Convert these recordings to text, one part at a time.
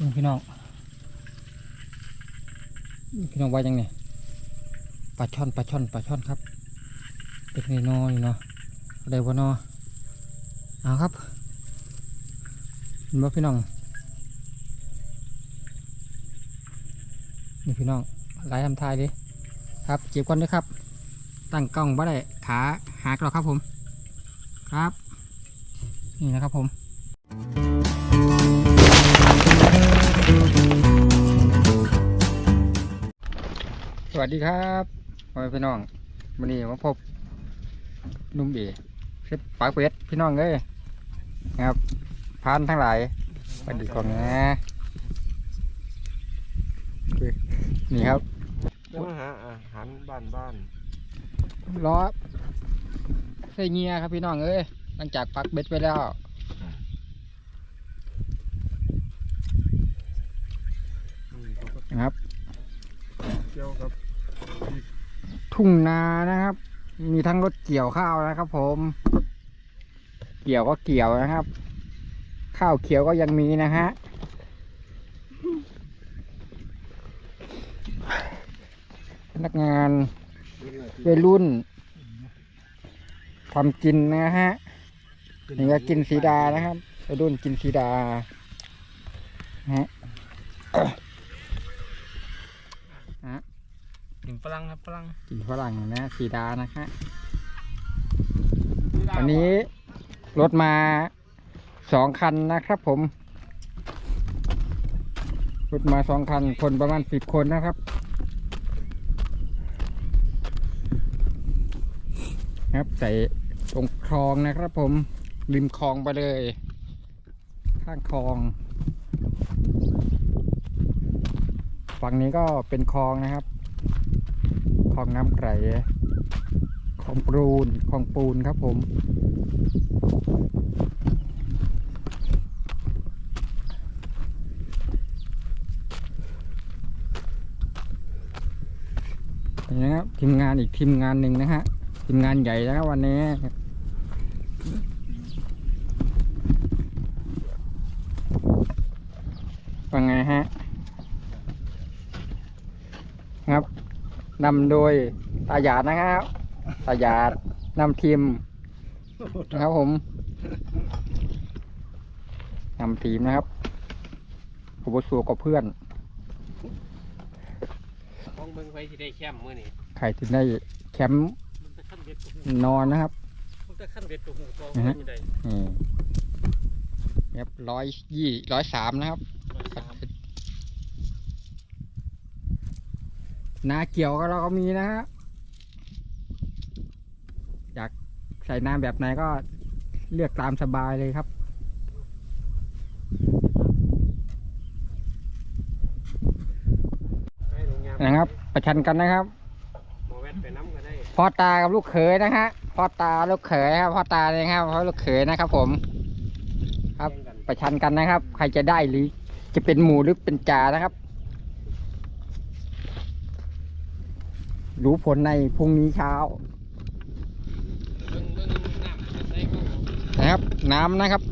นี่พี่น้องพี่น้องว่ายังไงปลาช่อนปลาช่อนปลาช่อนครับเป็นไงนอนี่เนาะอะไรวะนอเอาครับเห็นบ่พี่น้องนี่พี่น้องไล่ทำทายดิครับเจ็บก่อนด้วยครับ ตั้งกล้องบ่ได้ขาหักแล้วครับผม ครับ นี่นะครับผม วัสดีครับพ่อแม่พี่น้องวันนี้มาพบหนุ่มเอ๋เชฟปากเป็ดพี่น้องเอ้ยนะครับพานทั้งหลายสวัสดีก่อนนะนี่ครับจะมาหาอาหารบ้านบ้านล้อใส่เงียครับพี่น้องเอ้ยหลังจากปักเบ็ดไปแล้วนี่เขาก็นะครับเกี่ยวกับ ทุ่งนานะครับ มีทั้งรถเกี่ยวข้าวนะครับ ผม เกี่ยวก็เกี่ยวนะครับ ข้าวเขียวก็ยังมีนะฮะพนักงานวัยรุ่นทำกินนะฮะนี่ก็กินสีดานะครับวัยรุ่นกินสีดาฮะฮะ กินฝรั่งครับฝรั่งกินฝรั่งนะสีดานะฮะวันนี้รถมาสองคันนะครับผม รถมาสองคันคนประมาณสิบคนนะครับ ครับใส่ตรงคลองนะครับผมริมคลองไปเลย ข้างคลองฝั่งนี้ก็เป็นคลองนะครับ คลองน้ำไกรคลองปูนคลองปูนครับผมนี่นะครับทีมงานอีกทีมงานหนึ่งนะฮะทีมงานใหญ่นะครับวันนี้ว่าไงฮะ ครับ นำโดยตาหยาดนะครับตาหยาดนำทีมนะครับผมนำทีมนะครับผมสู้กับเพื่อนมองเบิ่งไฟที่ได้แคมมื้อนี้ใครจะได้แคมป์มันจะขั้นเบ็ดกับหูนอนนะครับมันจะขั้นเบ็ดกับหูกองอือฮะมันอยู่ได้นี่ครับร้อยยี่ร้อยสามนะครับ สาม นาเกี่ยวก็เราก็มีนะฮะอยากใส่น้ำแบบไหนก็เลือกตามสบายเลยครับนะครับ ประชันกันนะครับพ่อตากับลูกเขยนะฮะพ่อตาลูกเขยครับพ่อตาเลยครับพ่อลูกเขยนะครับ ผม ครับประชันกันนะครับ ใครจะได้หรือจะเป็นหมูหรือเป็นจ่านะครับ รู้ผลในพรุ่งนี้เช้านะครับ น้ำนะครับ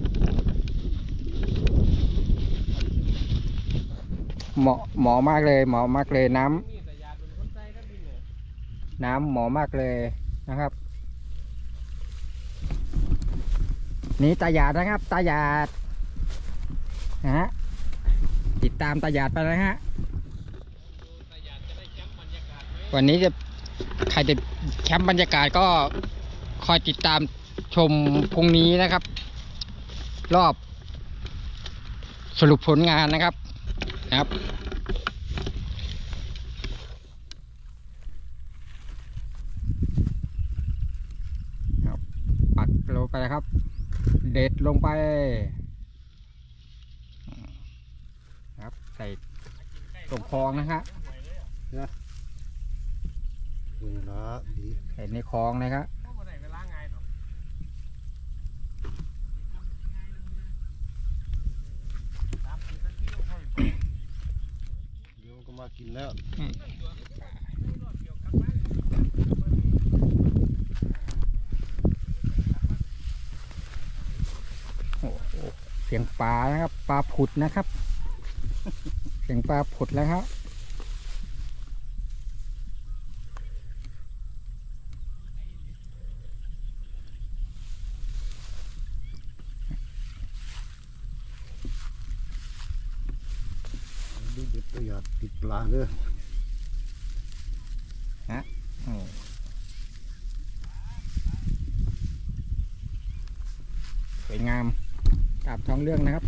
เหมาะเหมาะมากเลยเหมาะมากเลยน้ำน้ำเหมาะมากเลยนะครับ นี่ตาหยาดนะครับ ตาหยาดนะฮะติดตามตาหยาดไปนะฮะ แต่ยาจะได้แคมป์บรรยากาศไหม วันนี้จะใครจะแคมป์บรรยากาศก็คอยติดตามชมพรุ่งนี้นะครับ รอบ สรุปผลงานนะครับนะครับ ปักลงไปครับ เด็ดลงไปครับใส่ตรงคลองนะฮะ นี่ละดีใส่ในคลองนะครับบ่ได้เวลาง่ายดอกเดี๋ยวก็มากินแล้วโอ้โหเสียงปลานะครับ ปลาผุดนะครับ เสียงปลาผุดแล้วครับ ดูเด็ดประหยัดติดปลาเด้อโอ้สวยงามตามท้องเรื่องนะครับ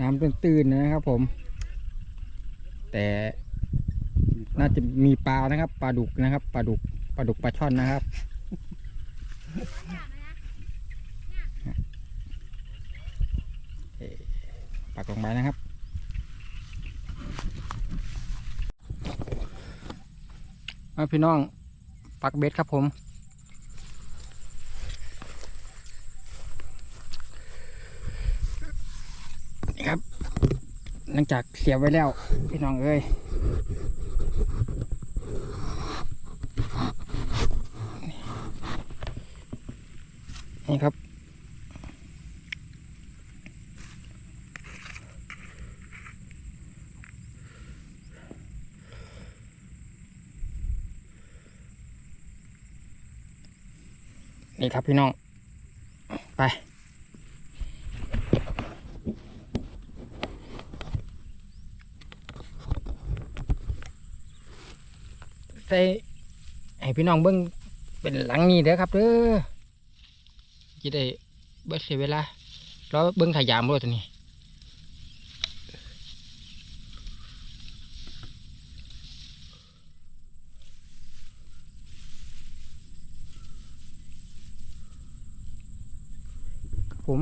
น้ำตื้นๆนะครับผม แต่น่าจะมีปลานะครับปลาดุกนะครับปลาดุก ปลาดุกปลาช่อนนะครับ ปักลงไปนะครับเอาพี่น้อง ปักเบ็ดครับผมนี่ครับ หลังจากเสียบไว้แล้ว พี่น้องเอ้ย นี่ครับ นี่ครับพี่น้อง ไปใส่ให้พี่น้องเบิ้งเป็นหลังนี้เด้อครับเด้อ จะได้เบิดเสียเวลารอเบิ้งขายามรถตัวนี้ผม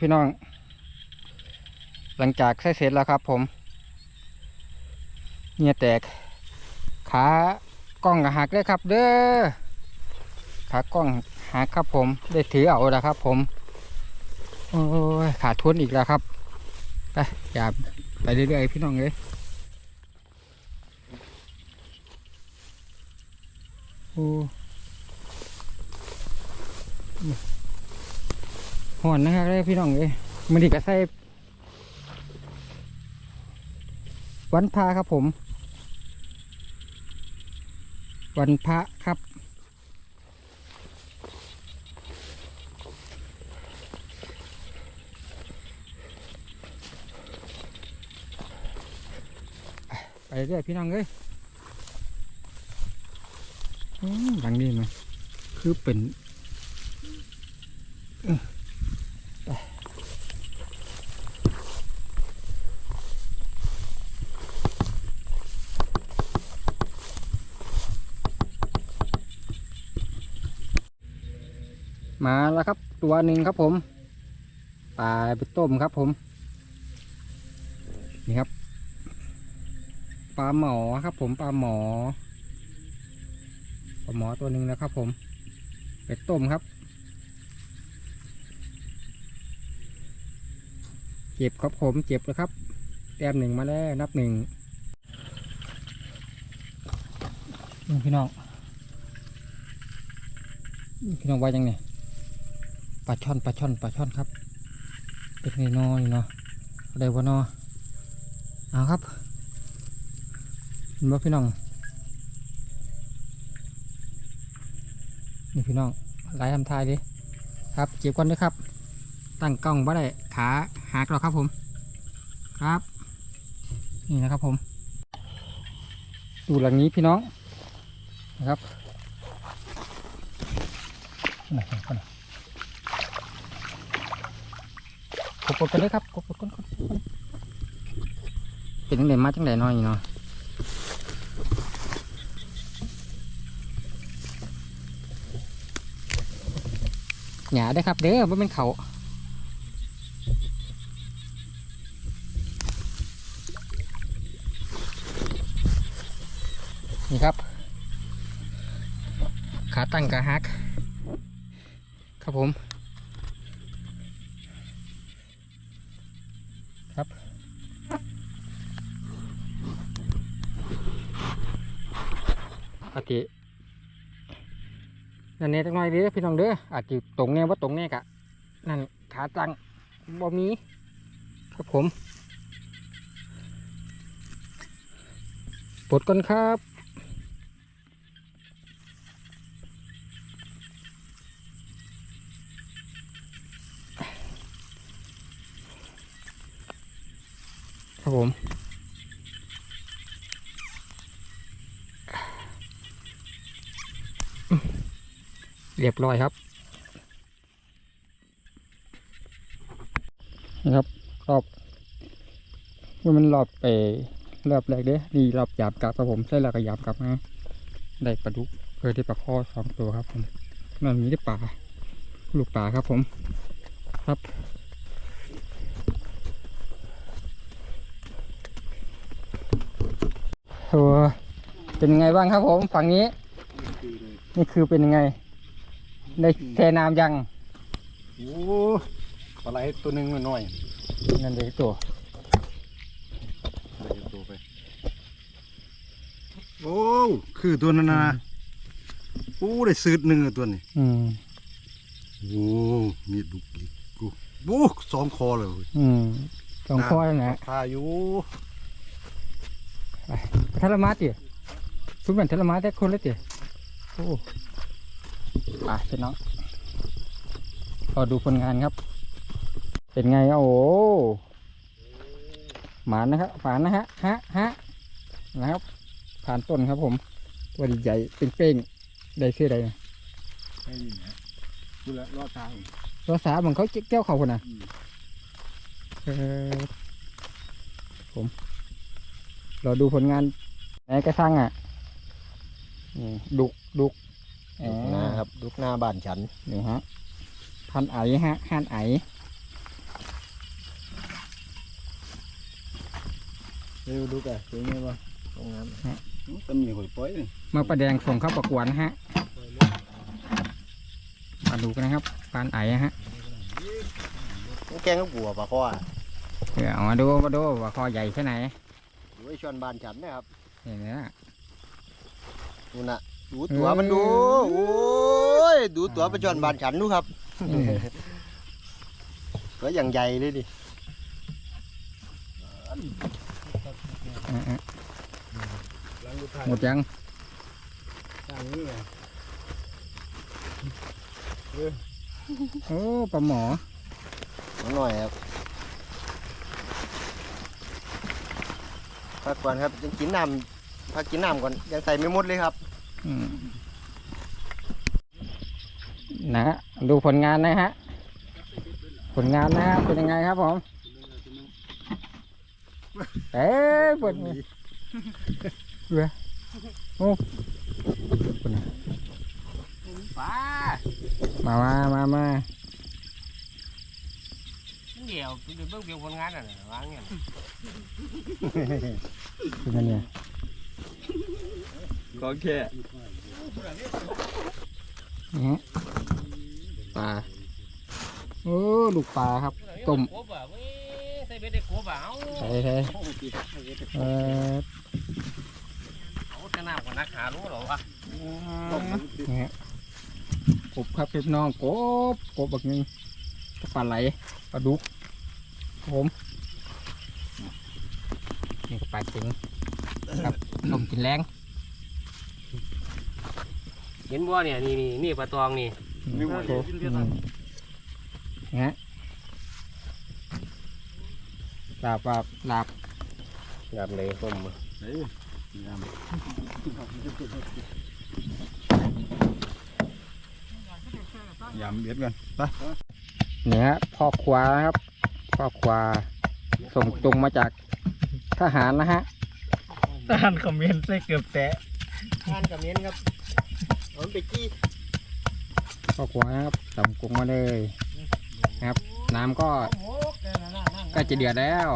พี่น้อง หลังจากใส่เสร็จแล้วครับผม เนี่ยแตก ขากล้องก็หักเลยครับ เด้อขากล้องหักครับผม ได้ถือเอาแล้วครับ ผม โอ้ยขาดทุนอีกแล้วครับไปอย่าไปเรื่อยๆพี่น้องเลยโอ้หอนนะครับเลยพี่น้องเอ้ยมันดีกับใสวันพระครับผม วันพระครับ ไปเรื่อยพี่น้องเอ้ยหลังนี้มันคือเป็นเอ้อไป มาแล้วครับ ตัวหนึ่งครับผมปลาไปต้มครับผม นี่ครับ ปลาหมอครับผมปลาหมอปลาหมอตัวหนึ่งนะครับผมเป็ดต้มครับ เจ็บครับผมเจ็บแล้วครับ แต้มหนึ่งมาแล้วนับหนึ่งนี่พี่น้องพี่น้องว่ายังไง ปลาช่อนปลาช่อนปลาช่อนครับ เป็นไงนอนี่เนาะอะไรวะนอเอาครับเห็นบ่พี่น้องนี่พี่น้องไล่ทำทายดิครับเจ็บก่อนด้วยครับ ตั้งกล้องบ่ได้ขาหักแล้วครับผมครับ นี่นะครับผมดูหลังนี้พี่น้องนะครับนๆก่อนกด กดกันเลยครับกดกดกดกดกดเป็นจังไดมาจังไดน้อยเนาะหยาได้ครับ เด้อว่าเป็นเขานี่ครับ ขาตั้งกระฮัก ครับผม ตินั่นเนี่ยจักหน่อยเด้อพี่น้องเด้ออาจจะตรงเนี่ยว่าตรงเนี่ยกะนั่นขาตังบ่มีครับผมปลดก่อนครับ รียบร้อยครับนี่ครับรอบว่ามันรอบไปรอบแรกเด้นี่รอบหยาบกลับครับผมใช่แล้วก็หยาบกลับนะได้ปลาดุกเพื่อได้ปลาข้อสองตัวครับผมนั่นมีได้ปลาลูกปลาครับผม ครับโอ้เป็นยังไงบ้างครับผมฝั่งนี้ นี่คือเป็นยังไง ได้แช่น้ำยังโอ้ปลาไหลตัวหนึ่งมันน้อยนั่นเด็กตัวได้ตัวไปโอ้คือตัวนั้นนะโอ้ได้สืดหนึ่งอะตัวนี้อืมโอ้มีดุกอีกกูโอ้สองคอเลยเว้ยอืมสองข้อแล้วนะพาอยู่ทรมาติทุกเหมือนทรมาแต่คนเลยติโอ้ อะพี่น้องรอดูผลงานครับ เป็นไงอะโอ้หมานนะครับฝานนะฮะฮะฮะนะครับ ผ่านต้นครับผมตัวใหญ่ๆเป้งๆได้เสื้อใดนะไอ้นี่นะกูละรอดทางรสาเหมือนเขาเจ้าเขาคนน่ะอืมเออผมรอดูผลงานไหนกระทั่งอะนี่ดุกดุก แหมนะครับดุกหน้าบ้านฉันนี่ฮะพันไอฮะฮันไอเร็วดุกอะเป็นไงบ้างตรงนั้นก็มีหอยป้อยนี่มาประแดงส่งเข้าประกวดนะฮะมาดูกันนะครับพันไอฮะแกงก็บัวปลาข้อเดี๋ยวเอามาดูมาดูว่าคอใหญ่แค่ไหนอยู่ไอ้ชวนบานฉันนะครับเห็นไหมล่ะดูนะ ดูตัวเออมันดูโอ้ยดูตัวไปชวนบานฉันดูครับอืมตัวอย่างใหญ่เลยดิอะอะหมดยังทางนี้ไงโอ้ปลาหมอนิดหน่อยครับพักก่อนครับยังกินน้ำพักกินน้ำก่อนยังใส่ไม่หมดเลยครับอืม นะฮะดูผลงานนะฮะ ผลงานนะฮะเป็นยังไงครับผมเอ้ยผลงานเรือโอ้ผลงานป้ามามามามาเดี๋ยวเดี๋ยวเบิ่งเพียงผลงานน่ะนะวางเนี่ยเป็นไงเนี่ย ก็แค่นี่ฮะปลาโอ้ลูกปลาครับต้มครบอะเว้ยใส่เบ็ดได้ครบอะเอาใส่ใส่เออเอาแต่น้ำกว่านักหารู้เหรอวะนี่ฮะกบครับพี่น้องกบกบแบบนี้ปลาไหลปลาดุกครับผมนี่ก็ปลาจริงครับต้มกินแรง เห็นบ่เนี่ยนี่นี่นี่ปลาตองนี่นี่โอ้อืมนี่ฮะลาบลาบลาบงามเลยต้มเฮ้ยงามยำเบียดกันไปเนี่ยฮะพ่อครัวนะครับพ่อครัวส่งตรงมาจากทหารนะฮะทานคอมเมนต์ใส่เกือบแตะทานคอมเมนต์ครับ เอาไปจี้พ่อครัวนะครับส่งกรุงมาเลยนะครับ น้ำก็ใกล้จะเดือดแล้ว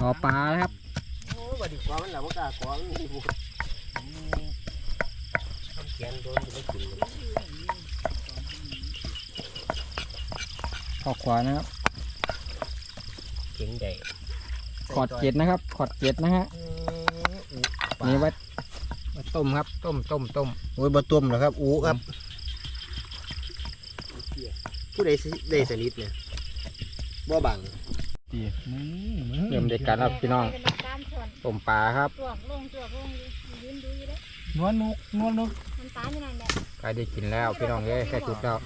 รอปลานะครับโอ้บัดดีกว่ามันหลับว่ากล้ากว่ามันมีบุกทำแขนโดนจะไม่กินเลยพ่อครัวนะครับเก่งใหญ่ขอดเจ็ดนะครับ ขอดเจ็ดนะฮะนี่ไว้ ไว้ต้มครับ ต้มต้มต้มโอ้ยบะต้มเหรอครับอู้ครับ ผู้ใดสิได้สนิทเนี่ยบ่บังเริ่มเด็กกันครับพี่น้องต้มปลาครับจวกลงจวกลงอยู่ยืนดูอยู่เด้นวลนุกนวลนุกมันตามอยู่นั่นแหละใกล้ได้กินแล้วพี่น้องเอ้ยใกล้สุดแล้ว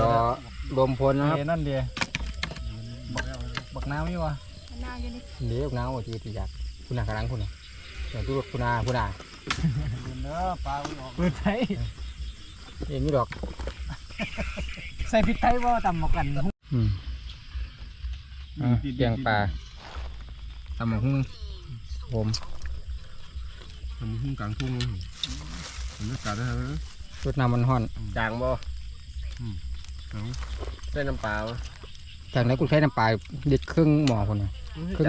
รอรวมพลนะครับนั่นเดียบักน้ำนี่วะมันนาวอยู่นี่เดี๋ยวน้ำที่ที่อยากคุณอากำลังคุณน่ะ เดี๋ยวดูคุณอาคุณอาเนื้อปลาเปิดไทยเอ็นนี่ดอก ใส่พริกไทยว่าตำมกันอืมอะเกียงปลาตำบักหุ่งผมทำหุ้งกลางทุ่งบรรยากาศได้ไหมรดน้ำมันห่อนจางบ่เอาใส่น้ำปลาจากนั้นกูใช้น้ำปลาเด็ดครึ่งหม้อคนน่ะครึ่ง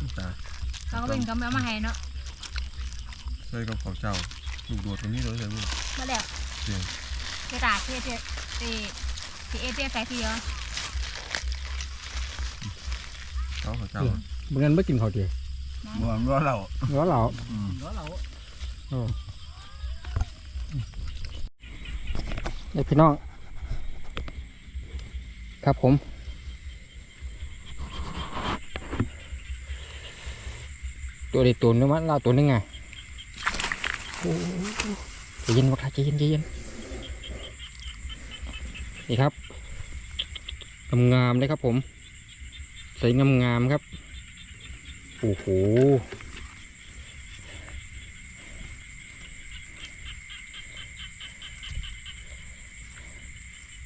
ไม่คือไม่อีกยังบอกกันเคยเขาไม่อีกไงเสือเงาอยู่เนี่ยเงาอะไรอะก้นสิประจน้ำมือหึงน้ำมือหึงดูหน่อยเดี๋ยวำบ่เบิ่งเดี๋ยวมาตาเขาก็เป็นกำลังมาให้เนาะใส่กับข้าวเจ้าลูกโดดตรงนี้เลยใช่ไหมมาแล้วเสียงเจตาเจเจเจเจเอเจใส่ทีเดียวเขาข้าวเจ้าเมื่อนั้นไม่กินข้าวเดียวบ่มรอเราร้อนเหล่าเดี๋ยวเราเด็กพี่น้อง ครับผม ตัวเด็ดตัวนึงมันเราตัวนึงไงโอ้โหใจเย็นวะครับใจเย็นใจเย็นนี่ครับงามๆเลยครับผมใส่งามๆครับโอ้โห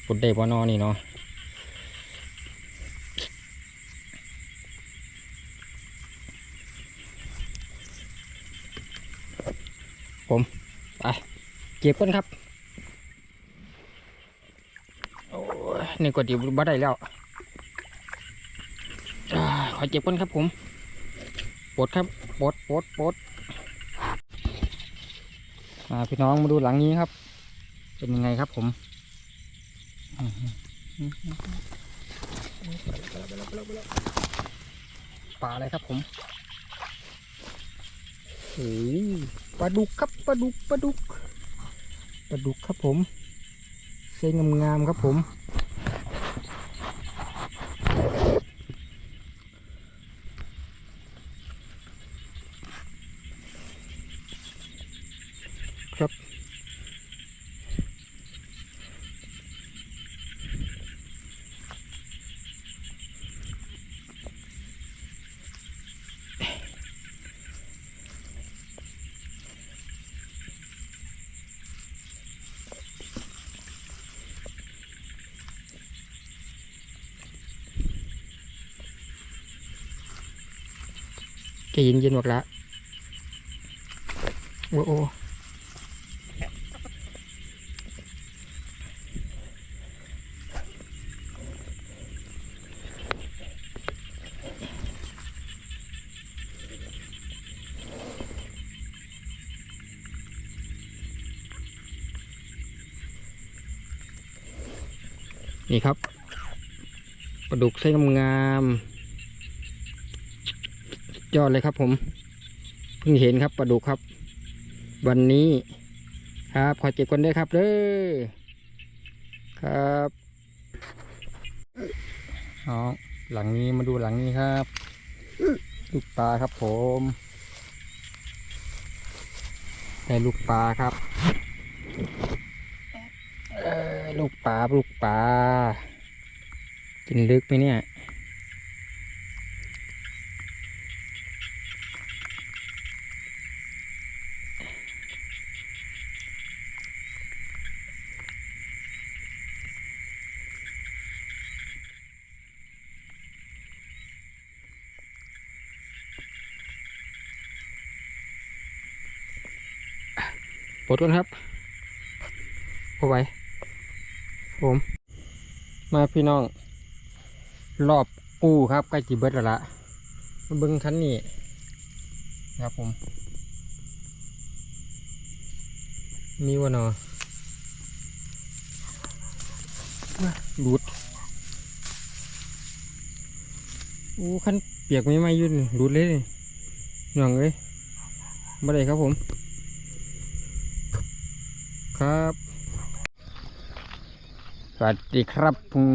กดได้บ่นอนี่เนาะผมไป เก็บก่อนครับ โอ้นี่กดอยู่บ่ได้แล้วขอเก็บก่อนครับผมปดครับปดปดปดอ่าพี่น้องมาดูหลังนี้ครับ เป็นยังไงครับผมปลาอะไรครับผมโอ้ปลาดุกครับปลาดุกปลาดุก ครับผม เส้นงามๆครับผม ครับ ใจเย็นๆหมดละโอ้โอนี่ครับปลาดุกไส้งามๆ ยอดเลยครับผม เพิ่งเห็นครับปลาดุกครับ วันนี้ครับขอเก็บกันด้วยครับเด้อครับเอาหลังนี้มาดูหลังนี้ครับลูกปลาครับผมได้ลูกปลาครับเอ้ยลูกปลาลูกปลากินลึกไหมเนี่ย ดก่อนครับพอไหวผมมาพี่น้อง รอบอู่ครับใกล้จีเบิดแล้วละมาเบิ้งคันนี้ครับผม มีวะเนาะหลุดอู้คันเปียกไม่ไหม่ยุ่นหลุดเลยหน่องเลยมาเลยครับผม ครับ สวัสดีครับผม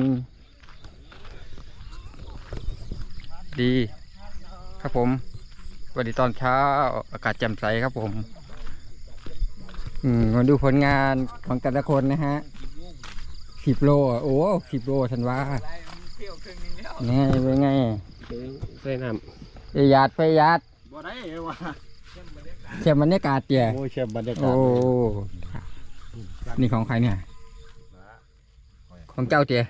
ดี ครับผมสวัสดีตอนเช้าอากาศแจ่มใสครับผม อืมมาดูผลงานของแต่ละคนนะฮะสิบโลอะโอ้สิบโลฉันว่าไงเป็นไงใส่น้ไปยาดไปยาดบ่ได้ว่ะเชื่อบรรยากาศเตี่ยโอ้ยเชฟบรรยากาโอ้ศ นี่ของใครเนี่ย ของเจ้าเตี่ย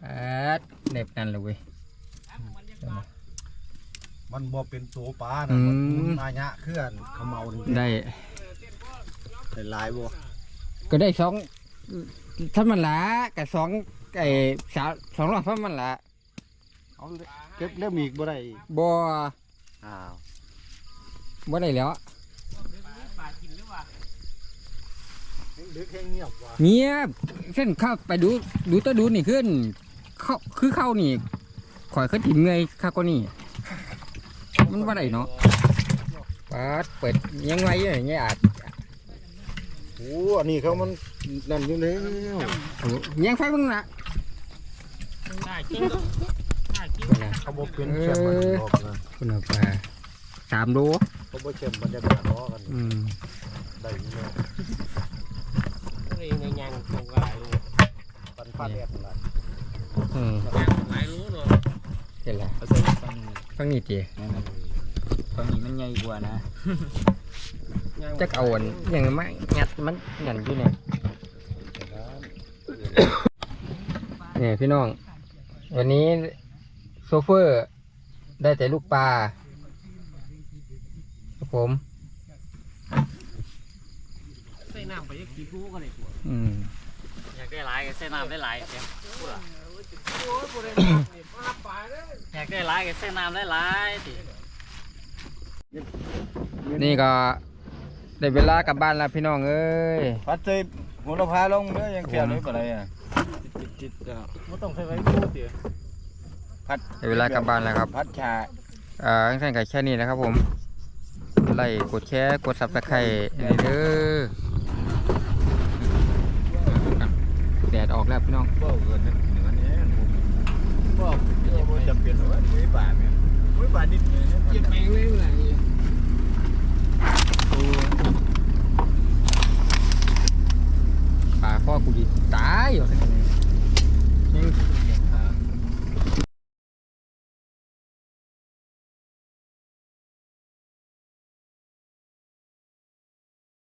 แอดเน็บนั่นเลยเว้ย มันบ่เป็นตัวปลาอืนะมมันหมุนอายะเคลื่อนเขมเมานี่ได้ ได้หลายบ่ก็ได้สองถ้ามันละกับสองไอ้สาวสองรอบถ้ามันละเอาเก็บเล่มอีกบ่ได้อีกบ่อ้าวบ่ได้แล้ว ดึกแห้งเงียบว่ะเงียบเส้นเข้าไปดูดูตัวดูนี่ขึ้นเข้าคือเข้านี่ข่อยขึ้นถิ่มเงยข้าก็นี่ มันว่าไรเนาะปาดเปิดยังไงอยู่อย่างเงี้ยอาจโอ้อันนี้เขามันนั่นอยู่แล้วโอ้ยังไฟมึงนะน่ากินก็น่ากินคุณนะเขาบ่เป็นเชฟบรรยากาศนะคุณนะปลาสามโลเขาบ่เชฟบรรยากาศล้อกันอืมได้อยู่แล้วเอง ในยังตรงหลายรู้ปันปันแอกล่ะอืมยังหลายรู้เนาะเห็นละำใส่ฟังฟังนี่เจีฟังนี้มันใหญ่กว่านะจักเอาอันยังไม่งัดมันงันอยู่เนี่ยเนี่ยพี่น้อง วันนี้โซเฟอร์ได้แต่ลูกปลาครับผมใส่น้ำไปยักกี่กู้ก็ได้ตัว อืมอยากได้หลายก็ใส่น้ำได้หลายเสียอยากได้หลายก็ใส่น้ำได้หลายสินี่ก็ได้เวลากลับบ้านแล้วพี่น้องเอ้ยพัดใส่หัวละพาลงเนื้อยังเขียวเลยปะไรอะจิตจิตๆอะไม่ต้องใส่ไว้กู้เดี๋ยวพัดได้เวลากลับบ้านแล้วครับ พัดชาอ่าทั้งๆกับแค่นี้นะครับผมไลค์กดแชร์กดซับสไครต์นี่เด้อ แดดออกแล้วพี่น้องบ่เกินหนึ่งเหนือเนี่ยผมบ่บ่จำเป็นว่าหวยบาทเนี่ยหวยบาทนิดเดียวเจ็บแมงเลยเไหนปลาข้อกูดีตายอยู่ยัง